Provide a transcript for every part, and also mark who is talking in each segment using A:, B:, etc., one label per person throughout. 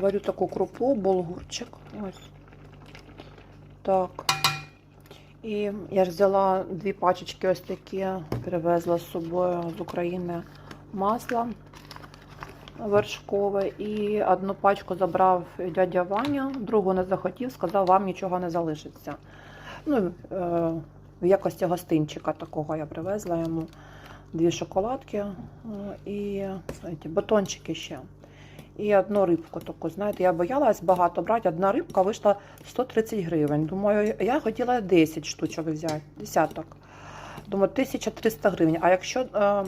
A: Варю таку крупу, булгурчик. Ось. Так. І я ж взяла дві пачечки ось такі, привезла з собою з України масла вершкове. І одну пачку забрав дядя Ваня, другу не захотів, сказав, вам нічого не залишиться. Ну, е, в якості гостинчика такого я привезла йому дві шоколадки е, і батончики ще. І одну рибку таку, знаєте, я боялась багато брати. Одна рибка вийшла 130 гривень. Думаю, я хотіла 10 штучок взяти, десяток. Думаю, 1300 гривень. А якщо е,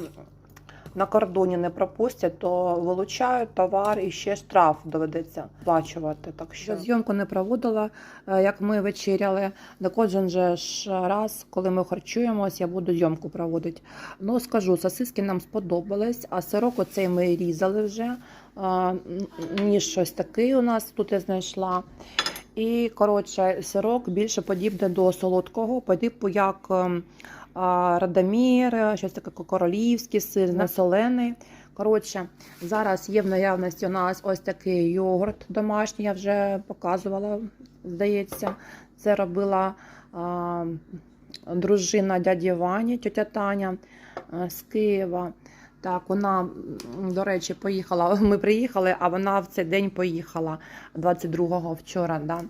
A: на кордоні не пропустять, то вилучають товар і ще штраф доведеться сплачувати. Так що зйомку не проводила, е, як ми вечеряли. На кожен же ж раз, коли ми харчуємось, я буду зйомку проводити. Ну скажу, сосиски нам сподобались, а сирок оцей ми різали вже. Ніж щось такий у нас тут я знайшла. І коротше, сирок більше подібне до солодкого, по типу як ем, радамір, щось таке королівський сир, не солений. Коротше, зараз є в наявності у нас ось такий йогурт домашній, я вже показувала, здається. Це робила а, дружина дяді Вані, тетя Таня з Києва. Так, вона, до речі, поїхала. Ми приїхали, а вона в цей день поїхала 22-го вчора, да?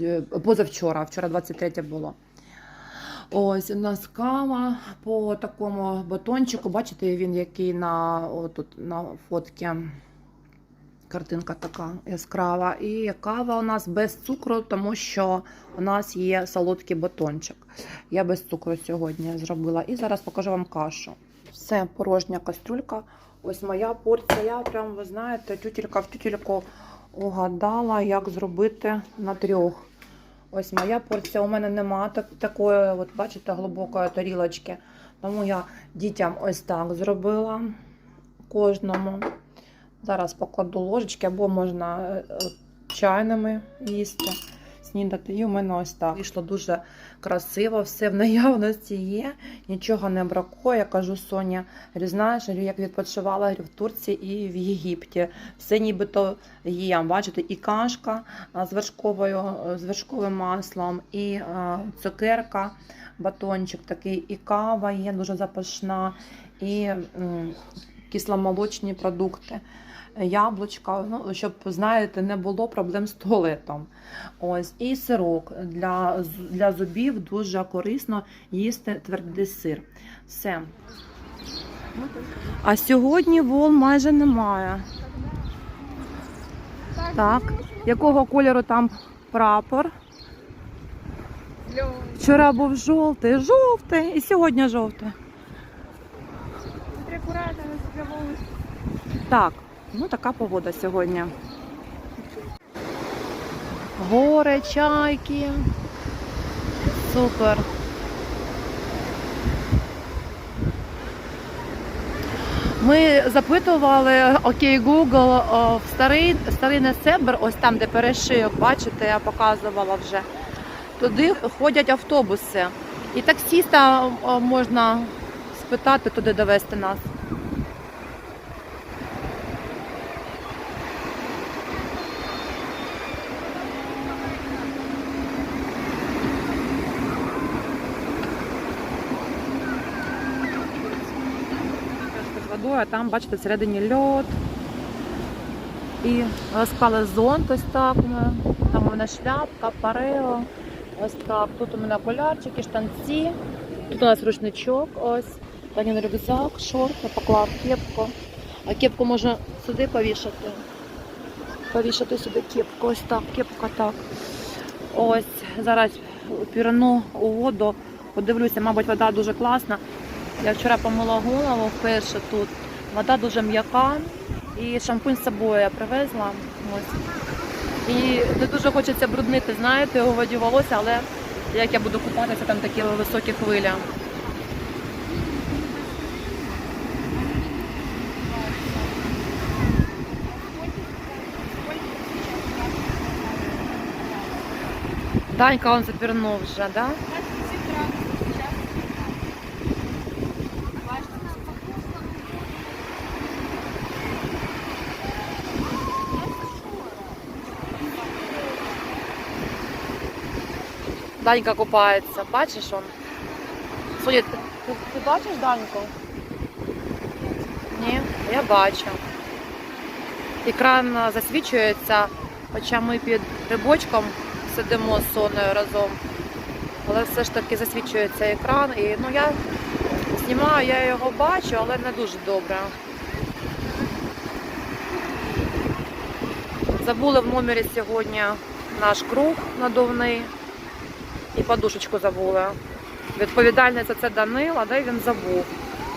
A: Е, позавчора, вчора 23 було. Ось у нас кава по такому батончику. Бачите, він який на, отут, на фотці. Картинка така яскрава. І кава у нас без цукру, тому що у нас є солодкий батончик. Я без цукру сьогодні зробила. І зараз покажу вам кашу. Все, порожня кастрюлька. Ось моя порція. Прям, ви знаєте, тютелька в тютельку угадала, як зробити на трьох. Ось моя порція. У мене нема так, такої, от бачите, глибокої тарілочки. Тому я дітям ось так зробила кожному. Зараз покладу ложечки, або можна е, чайними їсти, снідати. І у мене ось так. Вийшло дуже красиво, все в наявності є, нічого не бракує. Я кажу, Соня, знаєш, як відпочивала в Турції і в Єгипті. Все нібито є. Бачите, і кашка з вершковою, з вершковим маслом, і а, цукерка, батончик такий, і кава є дуже запашна, і кисломолочні продукти. Яблучка, ну, щоб, знаєте, не було проблем з туалетом. Ось, і сирок для, для зубів дуже корисно їсти твердий сир. Все. А сьогодні вол майже немає. Так, якого кольору там прапор? Вчора був жовтий, жовтий, і сьогодні жовтий. Так, ну така погода сьогодні. Гори, чайки. Супер. Ми запитували, окей, Google, о, в старий, старий Несебр, ось там, де перешийок, бачите, я показувала вже. Туди ходять автобуси. І таксіста можна спитати туди довести нас. з водою, а там, бачите, всередині льод. І розклали зонт ось так. Там у мене шляпка, парео. Ось так. Тут у мене окулярчики, штанці. Тут у нас рушничок, ось. Данін рюкзак, шорти, поклав кепку. А кепку можна сюди повішати. Повішати сюди кепку. Ось так, кепка так. Ось зараз пірну у воду. Подивлюся, мабуть, вода дуже класна. Я вчора помила голову вперше тут. Вода дуже м'яка і шампунь з собою я привезла. Ось. І не дуже хочеться бруднити, знаєте, у воді волосся, але як я буду купатися, там такі високі хвилі. Данька он запірнув вже, да? Данька купається, бачиш он? Ти, ти бачиш Даньку? Ні, я бачу. Екран засвічується, хоча ми під рибочком сидимо з соною разом. Але все ж таки засвічується екран. І ну я знімаю, я його бачу, але не дуже добре. Забули в номері сьогодні наш круг надувний і подушечку забули. Відповідальний за це Данил, а де він забув.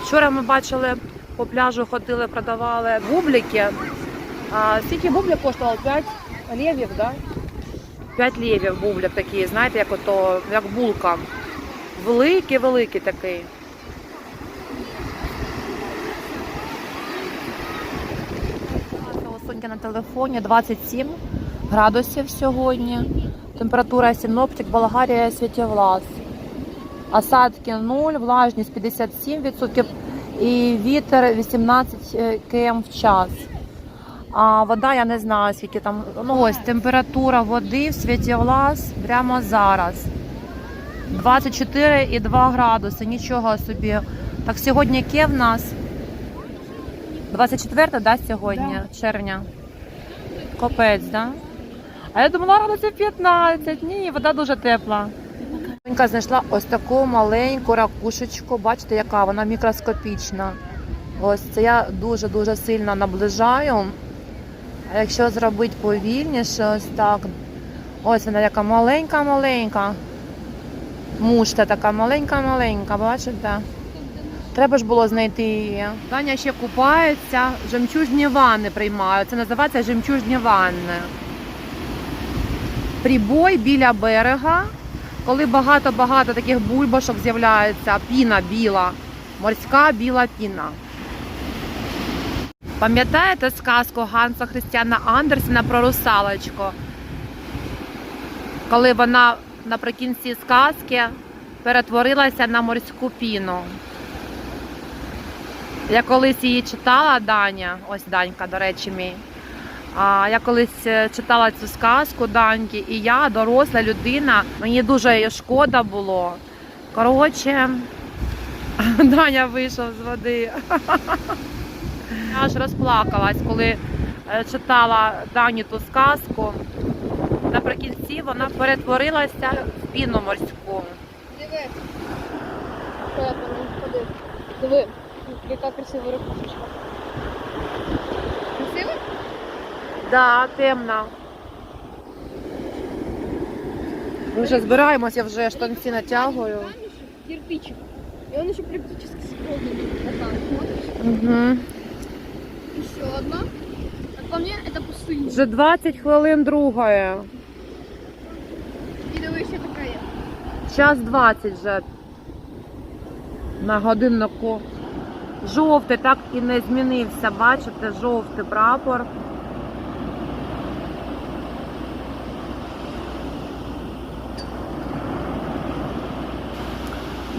A: Вчора ми бачили по пляжу, ходили, продавали бублики. А скільки бублик коштував? 5 левів, да? 5 левів бублик такий, знаєте, як ото, як булка. Великий-великий такий. У Соньки на телефоні 27 градусів сьогодні. Температура синоптик, Болгарія, Святівлас. Осадки 0, влажність 57% і вітер 18 км в час. А вода я не знаю, скільки там. Ну ось температура води в Святівлас прямо зараз. 24,2 градуси, нічого собі. Так сьогодні яке в нас? 24, да, сьогодні, червня. Копець, да? А я думала, градусів 15. Ні, вода дуже тепла. Сонька знайшла ось таку маленьку ракушечку. Бачите, яка вона мікроскопічна. Ось це я дуже-дуже сильно наближаю. А якщо зробити повільніше, ось так. Ось вона яка маленька-маленька. Мушта така маленька-маленька, бачите? Треба ж було знайти її. Таня ще купається, жемчужні ванни приймають. Це називається жемчужні ванни. Прибой біля берега, коли багато-багато таких бульбашок з'являється, піна біла, морська біла піна. Пам'ятаєте сказку Ганса Христіана Андерсена про русалочку? Коли вона наприкінці сказки перетворилася на морську піну. Я колись її читала, Даня, ось Данька, до речі, мій. А, я колись е, читала цю сказку Даньки, і я, доросла людина, мені дуже її шкода було. Коротше, Даня вийшов з води. Я аж розплакалась, коли е, читала Дані ту сказку. Наприкінці вона перетворилася в піну морську.
B: Диви. Диви, яка красива ракушечка. Красиво?
A: Да, темно. Ми вже збираємося, я вже штанці натягую.
B: Кирпичик. И он еще практически скромный. Вот так, смотришь?
A: Угу.
B: Еще одна. Как по мне, это пустыня.
A: Вже 20 хвилин другої.
B: И давай еще такая.
A: Час 20 вже на годиннику. Жовтий так і не змінився. Бачите, жовтий прапор.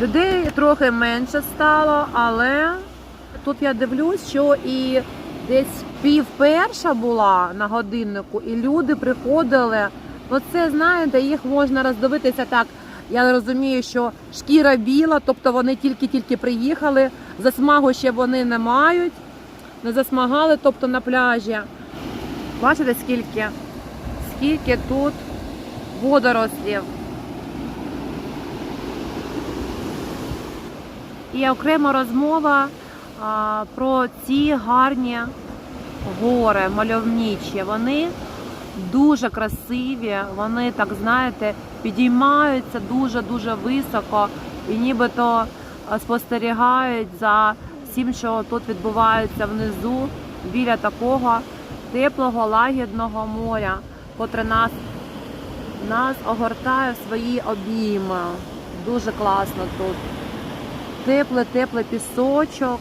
A: Людей трохи менше стало, але тут я дивлюсь, що і десь пів перша була на годиннику, і люди приходили. Ну це знаєте, їх можна роздивитися так. Я розумію, що шкіра біла, тобто вони тільки-тільки приїхали, засмагу ще вони не мають, не засмагали, тобто на пляжі. Бачите, скільки? Скільки тут водорослів. І окрема розмова про ці гарні гори мальовничі. Вони дуже красиві, вони так знаєте, підіймаються дуже-дуже високо і нібито спостерігають за всім, що тут відбувається внизу, біля такого теплого лагідного моря, котре нас, нас огортає в свої обійми. Дуже класно тут. Тепле, тепле пісочок,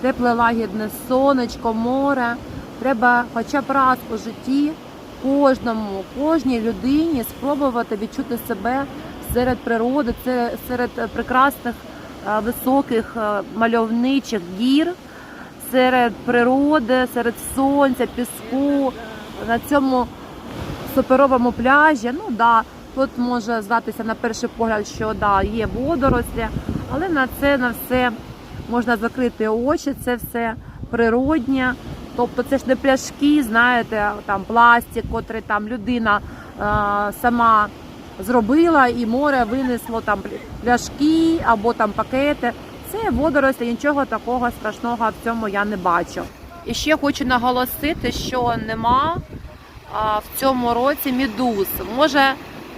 A: тепле лагідне сонечко, море. Треба хоча б раз у житті кожному, кожній людині спробувати відчути себе серед природи, серед прекрасних е, високих е, мальовничих гір, серед природи, серед сонця, піску, на цьому суперовому пляжі. Ну да, Тут може здатися на перший погляд, що да, є водорослі, але на це на все можна закрити очі, це все природнє. Тобто це ж не пляшки, знаєте, там пластик, котрий там людина е, сама зробила, і море винесло там пляшки або там пакети. Це водорослі, нічого такого страшного в цьому я не бачу. І ще хочу наголосити, що нема а, в цьому році медуз. Може,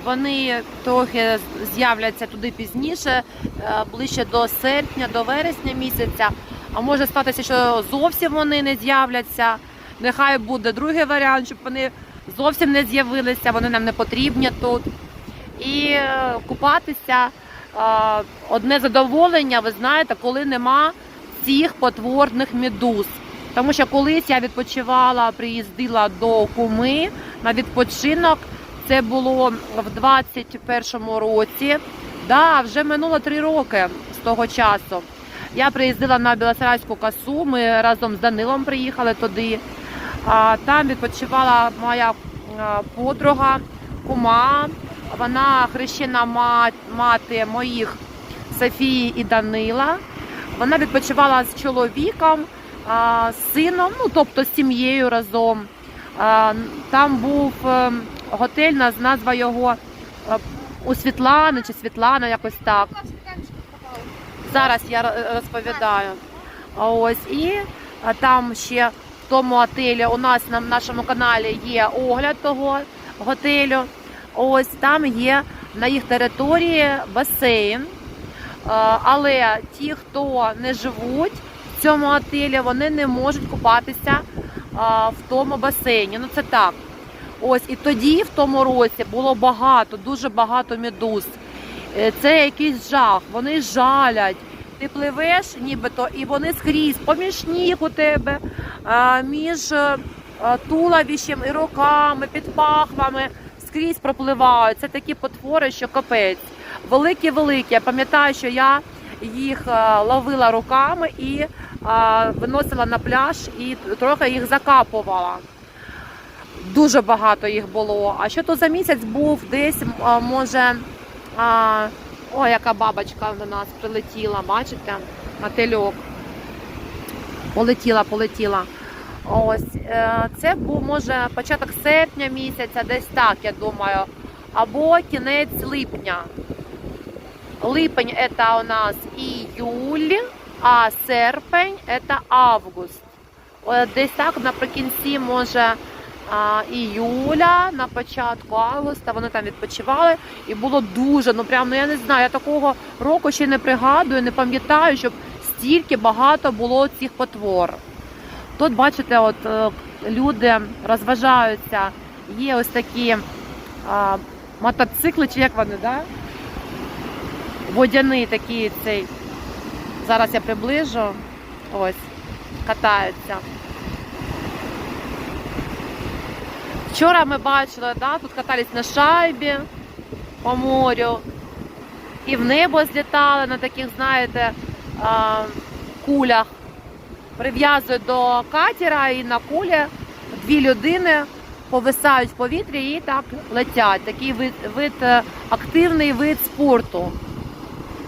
A: вони трохи з'являться туди пізніше, е, ближче до серпня, до вересня місяця. А може статися, що зовсім вони не з'являться. Нехай буде другий варіант, щоб вони зовсім не з'явилися, вони нам не потрібні тут. І е, купатися е, одне задоволення, ви знаєте, коли нема цих потворних медуз. Тому що колись я відпочивала, приїздила до Куми на відпочинок. Це було в 21-му році. Да, вже минуло три роки з того часу. Я приїздила на Білосарайську косу. Ми разом з Данилом приїхали туди. Там відпочивала моя подруга, кума. Вона хрещена мати моїх Софії і Данила. Вона відпочивала з чоловіком, з сином, ну тобто з сім'єю разом. Там був е, готель, наз- назва його е, у Світлани чи Світлана, якось так. Зараз я розповідаю. Ось і там ще в тому готелі у нас на нашому каналі є огляд того готелю. Ось там є на їх території басейн. Е, Але ті, хто не живуть в цьому готелі, вони не можуть купатися е, в тому басейні. Ну це так. Ось і тоді, в тому році, було багато, дуже багато медуз. Е, Це якийсь жах. Вони жалять. Ти пливеш, нібито, і вони скрізь поміж ніг у тебе, між е, туловищем і руками, під пахвами скрізь пропливають. Це такі потвори, що капець. Великі-великі. Я пам'ятаю, що я їх е, ловила руками і виносила на пляж і трохи їх закапувала. Дуже багато їх було. А що то за місяць був десь, може, а, о, яка бабочка до нас прилетіла, бачите? Мотильок. Полетіла, полетіла. Ось е, це був може початок серпня місяця, десь так, я думаю, або кінець липня. Липень це у нас іюль, а серпень це август. Е, Десь так наприкінці, може, іюля, на початку августа вони там відпочивали, і було дуже, ну прям, ну я не знаю, я такого року ще не пригадую, не пам'ятаю, щоб стільки багато було цих потвор. Тут, бачите, от е, люди розважаються, є ось такі а, мотоцикли, чи як вони, да? Водяний такий цей. Зараз я приближу. Ось, катаються. Вчора ми бачили, да, тут катались на шайбі по морю. І в небо злітали на таких, знаєте, кулях. Прив'язують до катера і на кулі дві людини повисають в повітрі і так летять. Такий вид, вид е, активний вид спорту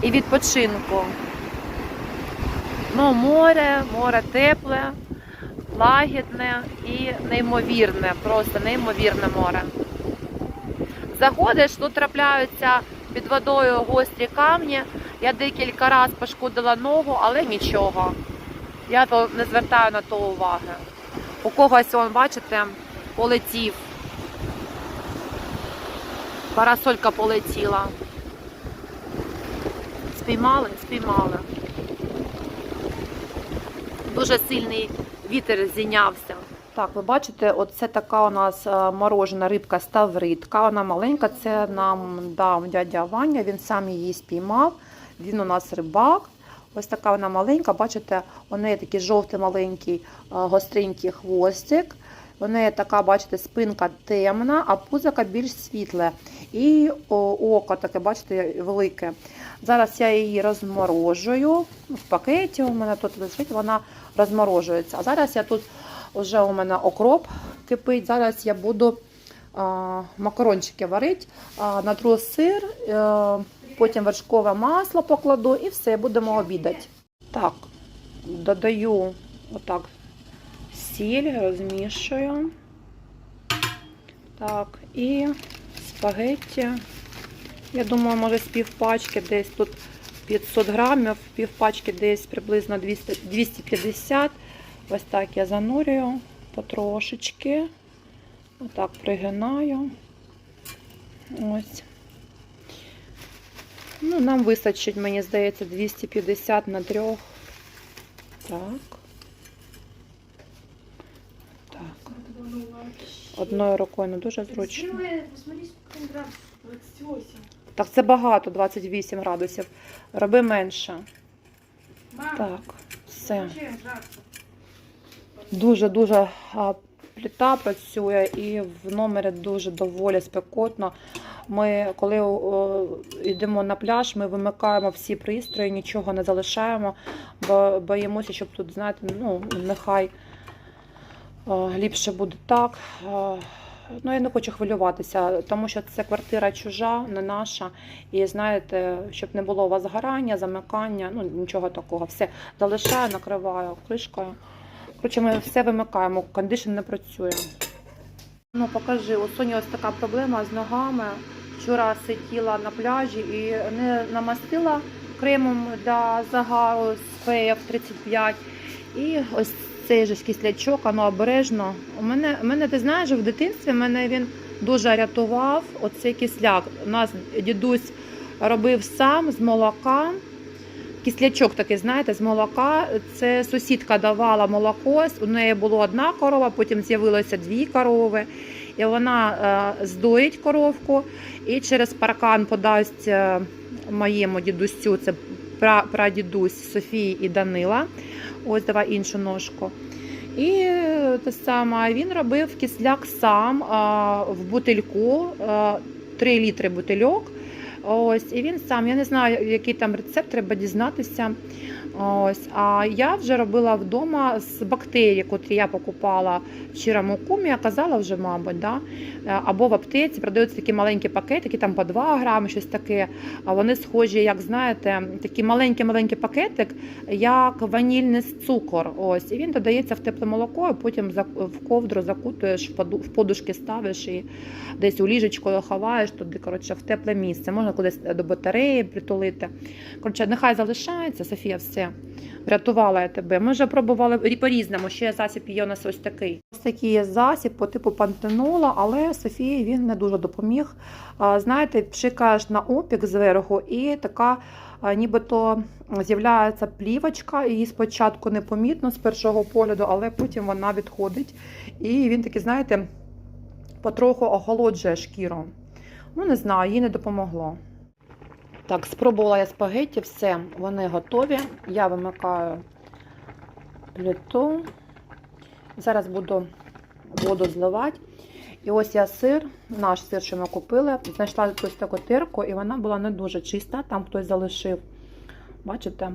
A: і відпочинку. Ну, море, море тепле, лагідне і неймовірне, просто неймовірне море. Заходиш, тут трапляються під водою гострі камні. Я декілька разів пошкодила ногу, але нічого. Я не звертаю на то уваги. У когось, он, бачите, полетів. Парасолька полетіла. Спіймали? Спіймали. Дуже сильний вітер зійнявся. Так, ви бачите, оце така у нас е, морожена рибка ставритка. Вона маленька, це нам дав дядя Ваня, він сам її спіймав. Він у нас рибак. Ось така вона маленька, бачите, у неї такий жовтий маленький е, гостренький хвостик. У неї така, бачите, спинка темна, а пузика більш світле. І око таке, бачите, велике. Зараз я її розморожую в пакеті. У мене тут лежить, вона розморожується. А зараз я тут вже у мене окроп кипить. Зараз я буду а, макарончики варити, а, натру сир, е, потім вершкове масло покладу і все, будемо обідати. Так, додаю отак сіль, розмішую. Так, і спагетті. Я думаю, може з півпачки десь тут 500 грамів, півпачки десь приблизно 200, 250. Ось так я занурюю потрошечки. Отак пригинаю. Ось. Ну, нам вистачить, мені здається, 250 на трьох. Так. Так. Одною рукою не дуже зручно.
B: Посмотри, сколько градусов. 28.
A: Так, це багато, 28 градусів. Роби менше. Так, все. Дуже-дуже а, плита працює і в номері дуже доволі спекотно. Ми, коли о, йдемо на пляж, ми вимикаємо всі пристрої, нічого не залишаємо, бо боїмося, щоб тут, знаєте, ну, нехай о, ліпше буде так. О, Ну, я не хочу хвилюватися, тому що це квартира чужа, не наша. І знаєте, щоб не було у вас згорання, замикання, ну нічого такого. Все залишаю, накриваю кришкою. Коротше, ми все вимикаємо, кондишн не працює. Ну, покажи, у Соні ось така проблема з ногами. Вчора сиділа на пляжі і не намастила кремом для загару з феїв 35. І ось цей же кислячок, ну обережно. У мене, у мене, ти знаєш, в дитинстві мене він дуже рятував оцей кисляк. У нас дідусь робив сам з молока. Кислячок такий, знаєте, з молока. Це сусідка давала молоко. У неї була одна корова, потім з'явилося дві корови. І вона е, здоїть коровку і через паркан подасть е, моєму дідусю, це прадідусь Софії і Данила. Ось давай іншу ножку. І те саме він робив кисляк сам а, в бутильку, а, 3 літри бутильок. Ось, і він сам, я не знаю, який там рецепт, треба дізнатися. Ось, а я вже робила вдома з бактерій, котрі я покупала в Чирамукумі, я казала вже, мабуть, да? Е, або в аптеці продаються такі маленькі пакетики, там по 2 грами, щось таке. А вони схожі, як знаєте, такий маленький-маленький пакетик, як ванільний цукор. Ось, і він додається в тепле молоко, і потім в ковдру закутуєш, в подушки ставиш і десь у ліжечко ховаєш туди, коротше, в тепле місце. Можна кудись до батареї притулити. Коротше, нехай залишається, Софія, все. Врятувала я тебе. Ми вже пробували по-різному. Ще засіб є у нас ось такий. Ось такий є засіб по типу пантенола, але Софії він не дуже допоміг. Знаєте, пшикаєш на опік зверху, і така нібито з'являється плівочка. Її спочатку непомітно з першого погляду, але потім вона відходить. І він такий, знаєте, потроху охолоджує шкіру. Ну, не знаю, їй не допомогло. Так, спробувала я спагетті, все, вони готові. Я вимикаю плиту. Зараз буду воду зливати. І ось я сир, наш сир, що ми купили, знайшла ось таку тирку, і вона була не дуже чиста, там хтось залишив. Бачите,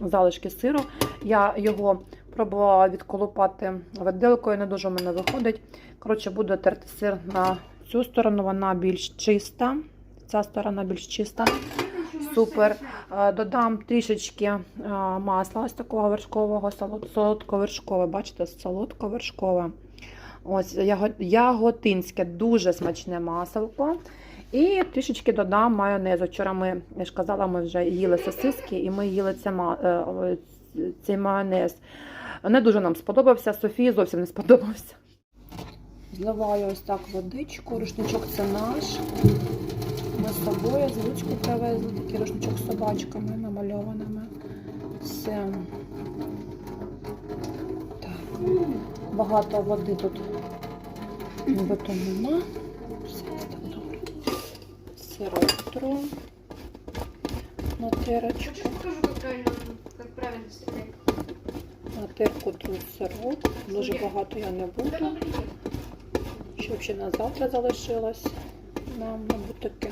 A: залишки сиру. Я його пробувала відколупати виделкою, не дуже в мене виходить. Коротше, буду терти сир на цю сторону, вона більш чиста. Ця сторона більш чиста. Супер. Е, Додам трішечки е, масла ось такого вершкового, солод- солодко-вершкове. Бачите, солодко-вершкове. Ось яготинське, дуже смачне маселко. І трішечки додам майонезу. Вчора ми, я ж казала, ми вже їли сосиски, і ми їли е, цей майонез. Не дуже нам сподобався, Софії зовсім не сподобався. Зливаю ось так водичку, рушничок це наш. З собою з привезли такий рушничок з собачками намальованими. Все. Так. Багато води тут нібито нема. Все так добре. Сироп на
B: правильно.
A: На терку тру сироп. Дуже багато я не буду. Що ще на завтра залишилось нам, мабуть, таке.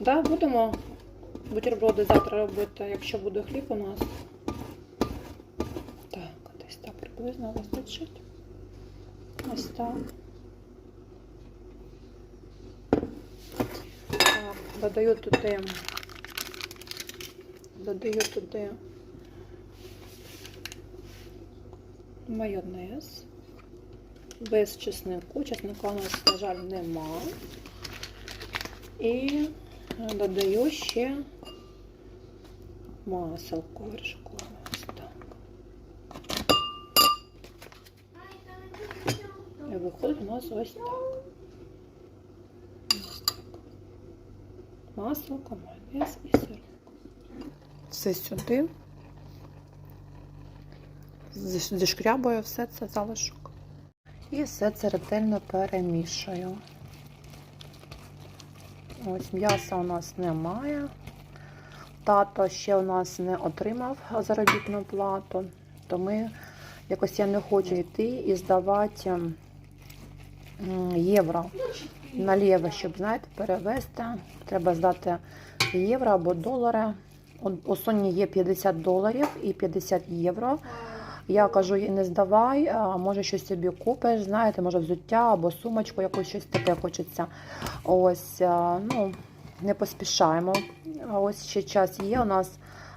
A: Да, Будемо бутерброди завтра робити, якщо буде хліб у нас. Так, десь так приблизно вистачить. Ось так. додаю туди, додаю туди майонез. Без чеснику. Чесника у нас, на жаль, нема. І додаю ще маселко вершкове. І виходить у нас ось так. Ось так. Масло, майонез і сир. Все сюди. Зі- Зішкрябую все це залишок. І все це ретельно перемішую. Ось м'яса у нас немає. Тато ще у нас не отримав заробітну плату, то ми якось я не хочу йти і здавати євро наліво, щоб знаєте, перевести. Треба здати євро або долари. У Соні є 50 доларів і 50 євро. Я кажу, не здавай, може щось собі купиш, знаєте, може взуття або сумочку, якусь щось таке хочеться. Ось, ну, не поспішаємо. Ось ще час є. У нас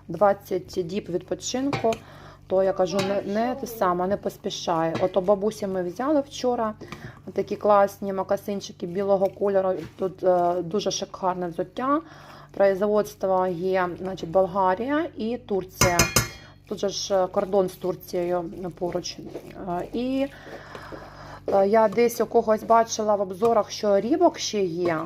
A: 20 діб відпочинку. То я кажу, не, не те саме, не поспішай. От у бабусі ми взяли вчора такі класні макасинчики білого кольору. Тут е, дуже шикарне взуття. Производство є значить, Болгарія і Турція. Тут же ж е, кордон з Турцією поруч. Е, І е, я десь у когось бачила в обзорах, що рібок ще є.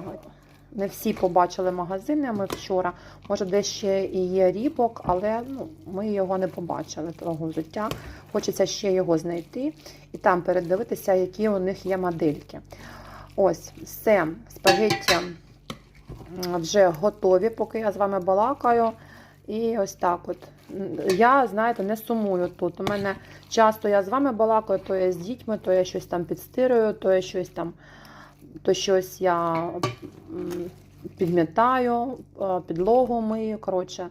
A: Не всі побачили магазини ми вчора. Може, десь ще і є рібок, але ну, ми його не побачили, того взуття. Хочеться ще його знайти і там передивитися, які у них є модельки. Ось, все, спагетті вже готові, поки я з вами балакаю. І ось так от. Я, знаєте, не сумую тут. У мене часто я з вами балакаю, то я з дітьми, то я щось там підстирую, то я щось там, то щось я підмітаю, е, підлогу мию, коротше,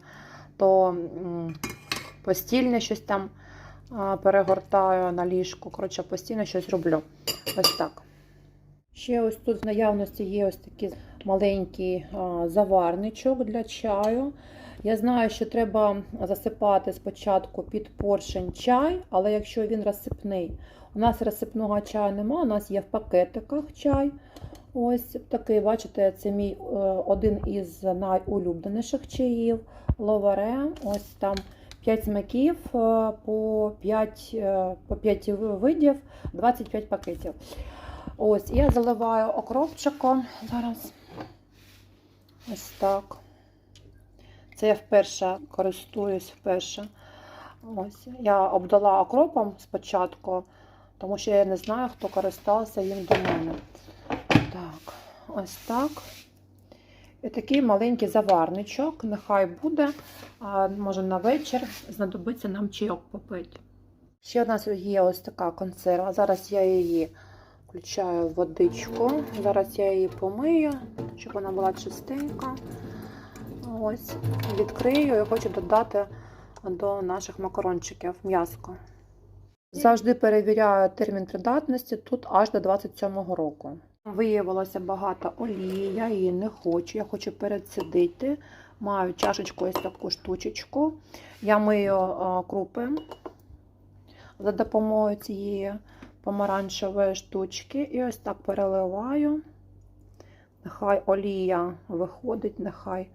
A: то постільне щось там е, перегортаю на ліжку. Коротше, постійно щось роблю. Ось так. Ще ось тут в наявності є ось такий маленький заварничок для чаю. Я знаю, що треба засипати спочатку під поршень чай, але якщо він розсипний, у нас розсипного чаю немає, у нас є в пакетиках чай. Ось такий, бачите, це мій е, один із найулюбленіших чаїв. Ловаре. Ось там 5 смаків е, по 5, е, по 5 видів, 25 пакетів. Ось, я заливаю окропчиком зараз. Ось так. Це я вперше користуюсь вперше. Ось. Я обдала окропом спочатку, тому що я не знаю, хто користався їм до мене. Так, ось так. І такий маленький заварничок, нехай буде. А, може на вечір знадобиться нам чайок попити. Ще у нас є ось така консерва. Зараз я її включаю в водичку. Зараз я її помию, щоб вона була чистенька. Ось, відкрию і хочу додати до наших макарончиків м'яско. Завжди перевіряю термін придатності тут аж до 27-го року. Виявилося багато олії, я її не хочу, я хочу перецідити. Маю чашечку ось таку штучечку. Я мию крупи за допомогою цієї помаранчевої штучки. І ось так переливаю. Нехай олія виходить, нехай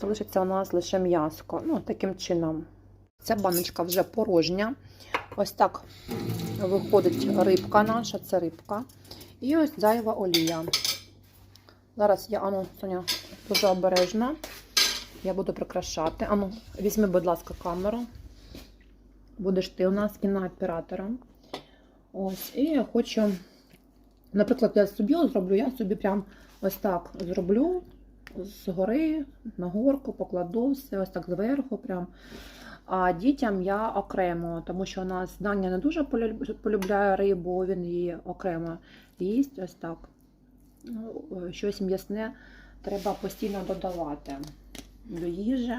A: залишиться у нас лише м'яско. Ну, таким чином. Ця баночка вже порожня. Ось так виходить рибка наша, це рибка. І ось зайва олія. Зараз я, ану, Соня, дуже обережно. Я буду прикрашати. Ану, візьми, будь ласка, камеру. Будеш ти у нас кінооператором. Ось, і я хочу, наприклад, я собі зроблю, я собі прям ось так зроблю згори на горку, покладу все, ось так зверху. прям. А дітям я окремо, тому що у нас Даня не дуже полюбляє рибу, він її окремо їсть ось так. Ну, щось м'ясне треба постійно додавати до їжі.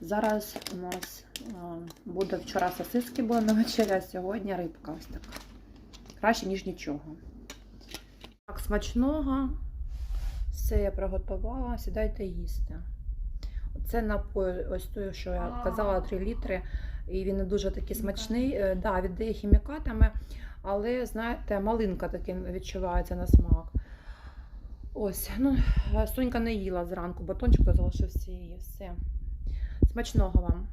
A: Зараз у нас буде вчора сосиски були на вечеря, а сьогодні рибка ось така. Краще, ніж нічого. Так, смачного. Все. Все я приготувала, сідайте їсти. Це напой, ось той, що я казала, 3 літри. І він не дуже такий смачний. Е, Да, віддає хімікатами, але знаєте, малинка таким відчувається на смак. Ось, ну, Сонька не їла зранку, батончик залишився її. Все. Смачного вам.